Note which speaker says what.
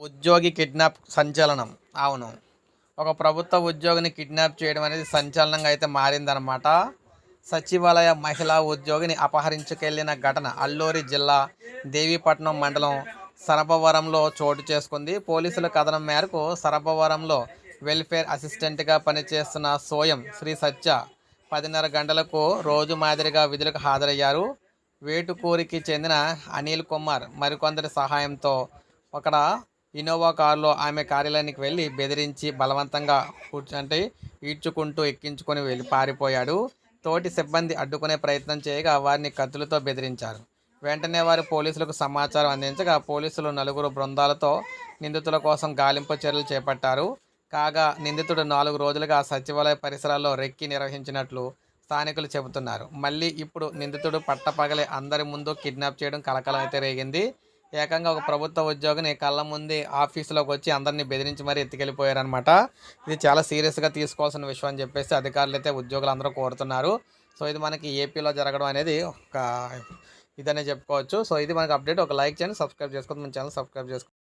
Speaker 1: ఉద్యోగి కిడ్నాప్ సంచలనం. అవును. ఒక ప్రభుత్వ ఉద్యోగిని కిడ్నాప్ చేయడం అనేది సంచలనంగా అయితే మారిందనమాట సచివాలయ మహిళా ఉద్యోగిని అపహరించుకెళ్ళిన ఘటన అల్లూరి జిల్లా దేవీపట్నం మండలం సరభవరంలో చోటు చేసుకుంది. పోలీసుల కథనం మేరకు సరభవరంలో వెల్ఫేర్ అసిస్టెంట్గా పనిచేస్తున్న సోయం శ్రీ సత్య పదిన్నర గంటలకు రోజు మాదిరిగా విధులకు హాజరయ్యారు. వేటుకూరికి చెందిన అనిల్ కుమార్ మరికొందరి సహాయంతో అక్కడ ఇన్నోవా కారులో ఆమె కార్యాలయానికి వెళ్ళి బెదిరించి బలవంతంగా కూర్చుంటే ఈడ్చుకుంటూ ఎక్కించుకొని వెళ్ళి పారిపోయాడు. తోటి సిబ్బంది అడ్డుకునే ప్రయత్నం చేయగా వారిని కత్తులతో బెదిరించారు. వెంటనే వారు పోలీసులకు సమాచారం అందించగా పోలీసులు నలుగురు బృందాలతో నిందితుల కోసం గాలింపు చర్యలు చేపట్టారు. కాగా నిందితుడు నాలుగు రోజులుగా సచివాలయ పరిసరాల్లో రెక్కి నిర్వహించినట్లు స్థానికులు చెబుతున్నారు. మళ్ళీ ఇప్పుడు నిందితుడు పట్టపగలే అందరి ముందు కిడ్నాప్ చేయడం కలకలం అయితే రేగింది. ఏకంగా ఒక ప్రభుత్వ ఉద్యోగిని కళ్ళ ముందే ఆఫీసులోకి వచ్చి అందరినీ బెదిరించి మరీ ఎత్తుకెళ్ళిపోయారనమాట ఇది చాలా సీరియస్గా తీసుకోవాల్సిన విషయం అని చెప్పేసి అధికారులు అయితే ఉద్యోగులు అందరూ కోరుతున్నారు. సో ఇది మనకి ఏపీలో జరగడం అనేది ఒక ఇదనే చెప్పుకోవచ్చు. సో ఇది మనకి అప్డేట్. ఒక లైక్ చేయండి సబ్స్క్రైబ్ చేసుకోండి మన ఛానల్ సబ్స్క్రైబ్ చేసుకోండి